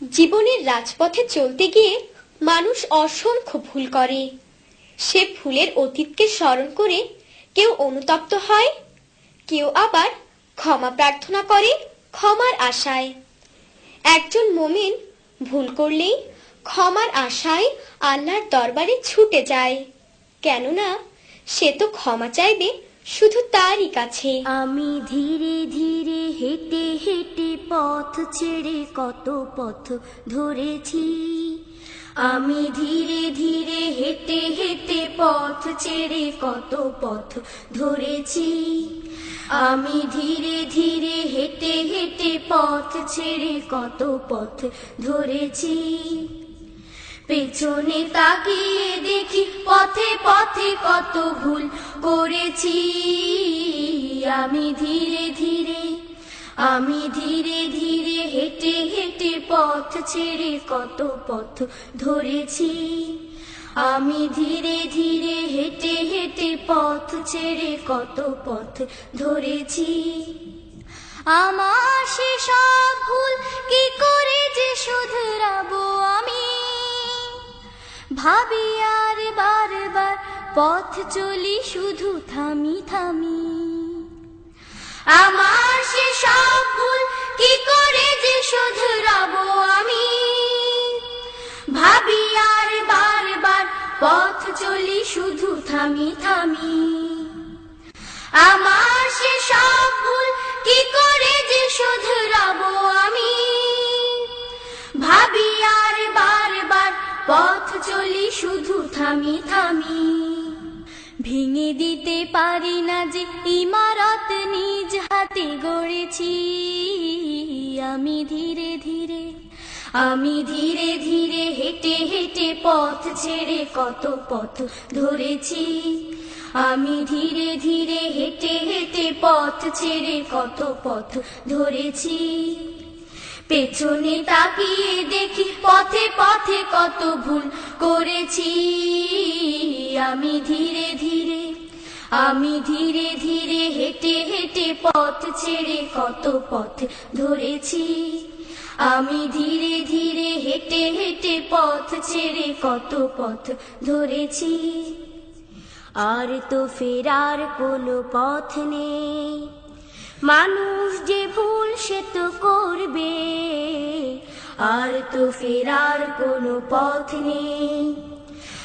জীবনের রাজপথে চলতে গিয়ে মানুষ অসংখ্য ভুল করে। সে ভুলের অতীতকে স্মরণ করে কেউ অনুতপ্ত হয়, কেউ আবার ক্ষমা প্রার্থনা করে ক্ষমার আশায়। একজন মমিন ভুল করলেই ক্ষমার আশায় আল্লাহর দরবারে ছুটে যায়, কেননা সে তো ক্ষমা চাইবে শুধু তারই কাছে। আমি ধীরে ধীরে হেঁটে হেঁটে পথ ছেড়ে কত পথ ধরেছি। আমি ধীরে ধীরে হেঁটে হেঁটে পথ ছেড়ে কত পথ ধরেছি। আমি ধীরে ধীরে হেঁটে হেঁটে পথ ছেড়ে কত পথ ধরেছি। পেছনে তাকিয়ে দেখি পথে পথে কত ভুল করেছি। আমি ধীরে ধীরে, আমি ধীরে ধীরে হেঁটে হেঁটে পথ ছেড়ে কত পথ ধরেছি। আমি ধীরে ধীরে হেঁটে হেঁটে পথ ছেড়ে কত পথ ধরেছি। আমার সে সব ভুল কি করে যে শুধরাবো? ভাবি আর বারবার পথ চলি শুধু থামি থামি। আমার সে সব ভুল কি করে যে শুধরাবো আমি? ভাবি আর বারবার পথ চলি শুধু থামি থামি। আমার সে সব ভুল কি করে যে শুধরাবো আমি? পথ চলি শুধু থামি থামি। ভেঙে দিতে পারি না যে ইমারত নিজ হাতে গড়েছি। আমি ধীরে ধীরে, আমি ধীরে ধীরে হেঁটে হেঁটে পথ ছেড়ে কত পথ ধরেছি। আমি ধীরে ধীরে হেঁটে হেঁটে পথ ছেড়ে কত পথ ধরেছি। পেছনে তাকিয়ে দেখি পথে পথে কত ভুল করেছি, আমি ধীরে ধীরে, আমি ধীরে ধীরে হেঁটে হেঁটে পথ ছেড়ে কত পথ ধরেছি, আমি ধীরে ধীরে হেঁটে হেঁটে পথ ছেড়ে কত পথ ধরেছি। আর তো ফেরার কোনো পথ নেই, মানুষ যে ভুল সে তো করবে। আর তো ফেরার কোনো পথ নেই।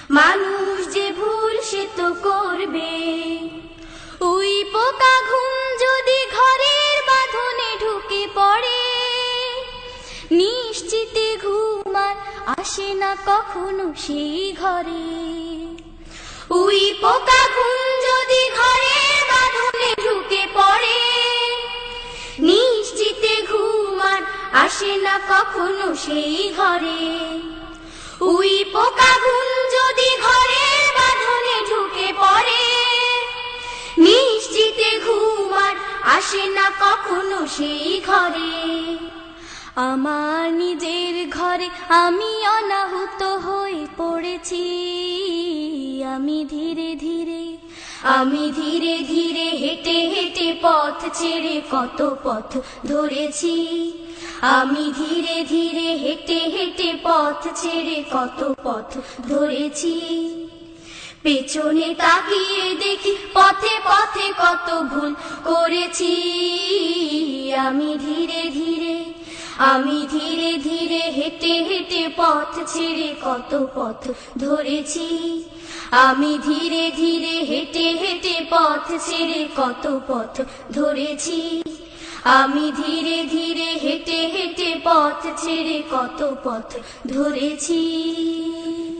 মানুষ যে ভুল সে তো করবে। ওই পোকা ঘুম যদি ঘরের বাঁধনে ঢুকে পড়ে, নিশ্চিতে ঘুমার আসে না কখনো সেই ঘরে। আসে না কখনো সেই ঘরে। উই পোকা ঘুম যদি ঘরের বাঁধনে ঢুকে পড়ে, নিশ্চিতে ঘুমার আসে না কখনো সেই ঘরে। আমার নিজের ঘরে আমি অনাহুত হয়ে পড়েছি, আমি ধীরে ধীরে আমি ধীরে ধীরে হেঁটে হেঁটে পথ ছেড়ে কত পথ ধরেছি। আমি ধীরে ধীরে হেঁটে হেঁটে পথ ছেড়ে কত পথ ধরেছি। পেছনে তাকিয়ে দেখি পথে পথে কত ভুল করেছি। আমি ধীরে ধীরে আমি ধীরে ধীরে হেঁটে হেঁটে পথ ছেড়ে কত পথ ধরেছি। আমি ধীরে ধীরে হেঁটে হেঁটে পথ ছেড়ে কত পথ ধরেছি। আমি ধীরে ধীরে হেঁটে হেঁটে পথ ছেড়ে কত পথ ধরেছি।